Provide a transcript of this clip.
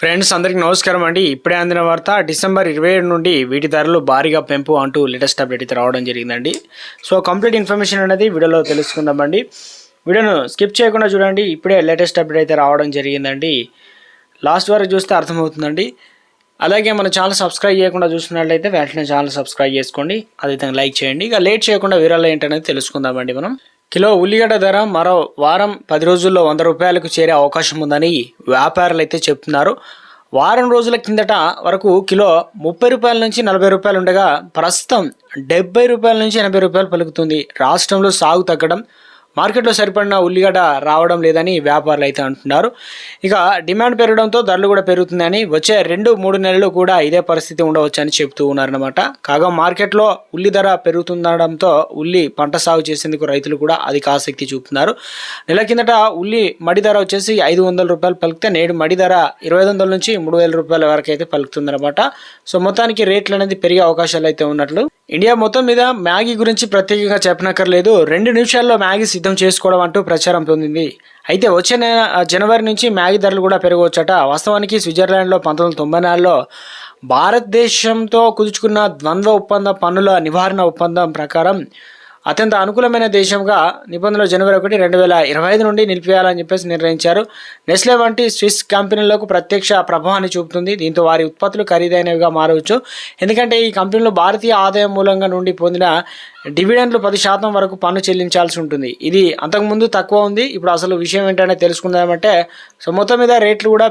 Friends అందరికీ నమస్కారం అండి. ఇప్పుడే అందిన వార్త డిసెంబర్ ఇరవై ఏడు నుండి వీటి ధరలు భారీగా పెంపు అంటూ లేటెస్ట్ అప్డేట్ అయితే రావడం జరిగిందండి. సో కంప్లీట్ ఇన్ఫర్మేషన్ అనేది వీడియోలో తెలుసుకుందామండి. వీడియోను స్కిప్ చేయకుండా చూడండి. ఇప్పుడే లేటెస్ట్ అప్డేట్ అయితే రావడం జరిగిందండి. లాస్ట్ వరకు చూస్తే అర్థమవుతుందండి. అలాగే మన ఛానల్ సబ్స్క్రైబ్ చేయకుండా చూసినట్లయితే వెంటనే ఛానల్ సబ్స్క్రైబ్ చేసుకోండి. అదేవిధంగా లైక్ చేయండి. ఇక లేట్ చేయకుండా వివరాలు ఏంటనేది తెలుసుకుందామండి మనం. కిలో ఉల్లిగడ్డ ధర మరో వారం పది రోజుల్లో వంద రూపాయలకు చేరే అవకాశం ఉందని వ్యాపారులు అయితే చెప్తున్నారు. వారం రోజుల కిందట వరకు కిలో ముప్పై రూపాయల నుంచి నలభై రూపాయలు ఉండగా ప్రస్తుతం డెబ్బై రూపాయల నుంచి ఎనభై రూపాయలు పలుకుతుంది. రాష్ట్రంలో సాగు తగ్గడం మార్కెట్లో సరిపడిన ఉల్లిగడ్డ రావడం లేదని వ్యాపారులు అయితే అంటున్నారు. ఇక డిమాండ్ పెరగడంతో ధరలు కూడా పెరుగుతుందని వచ్చే రెండు మూడు నెలలు కూడా ఇదే పరిస్థితి ఉండవచ్చని చెప్తూ ఉన్నారనమాట కాగా మార్కెట్లో ఉల్లి ధర పెరుగుతుండడంతో ఉల్లి పంట సాగు చేసేందుకు రైతులు కూడా అధిక ఆసక్తి చూపుతున్నారు. నెల కిందట ఉల్లి మడి ధర వచ్చేసి ఐదు వందల రూపాయలు పలికితే నేడు మడి ధర ఇరవై ఐదు వందల నుంచి మూడు వేల రూపాయల వరకు అయితే పలుకుతుందన్నమాట. సో మొత్తానికి రేట్లు అనేది పెరిగే అవకాశాలు అయితే ఉన్నట్లు ఇండియా మొత్తం మీద మ్యాగీ గురించి ప్రత్యేకంగా చెప్పనక్కర్లేదు. రెండు నిమిషాల్లో మ్యాగీ సిద్ధం చేసుకోవడం అంటూ ప్రచారం పొందింది. అయితే వచ్చే జనవరి నుంచి మ్యాగీ ధరలు కూడా పెరగవచ్చట. వాస్తవానికి స్విట్జర్లాండ్లో పంతొమ్మిది తొంభై నాలుగులో భారతదేశంతో కుదుర్చుకున్న ద్వంద్వ ఒప్పంద పన్నుల నివారణ ఒప్పందం ప్రకారం అత్యంత అనుకూలమైన దేశంగా నిబంధనలు జనవరి ఒకటి రెండు వేల ఇరవై ఐదు నుండి నిలిపివేయాలని చెప్పేసి నిర్ణయించారు. నెస్లే వంటి స్విస్ కంపెనీలకు ప్రత్యక్ష ప్రభావాన్ని చూపుతుంది. దీంతో వారి ఉత్పత్తులు ఖరీదైనవిగా మారవచ్చు. ఎందుకంటే ఈ కంపెనీలు భారతీయ ఆదాయం మూలంగా నుండి పొందిన డివిడెండ్లు పది శాతం వరకు పన్ను చెల్లించాల్సి ఉంటుంది. ఇది అంతకుముందు తక్కువ ఉంది. ఇప్పుడు అసలు విషయం ఏంటనే తెలుసుకుందామంటే సో మొత్తం మీద రేట్లు కూడా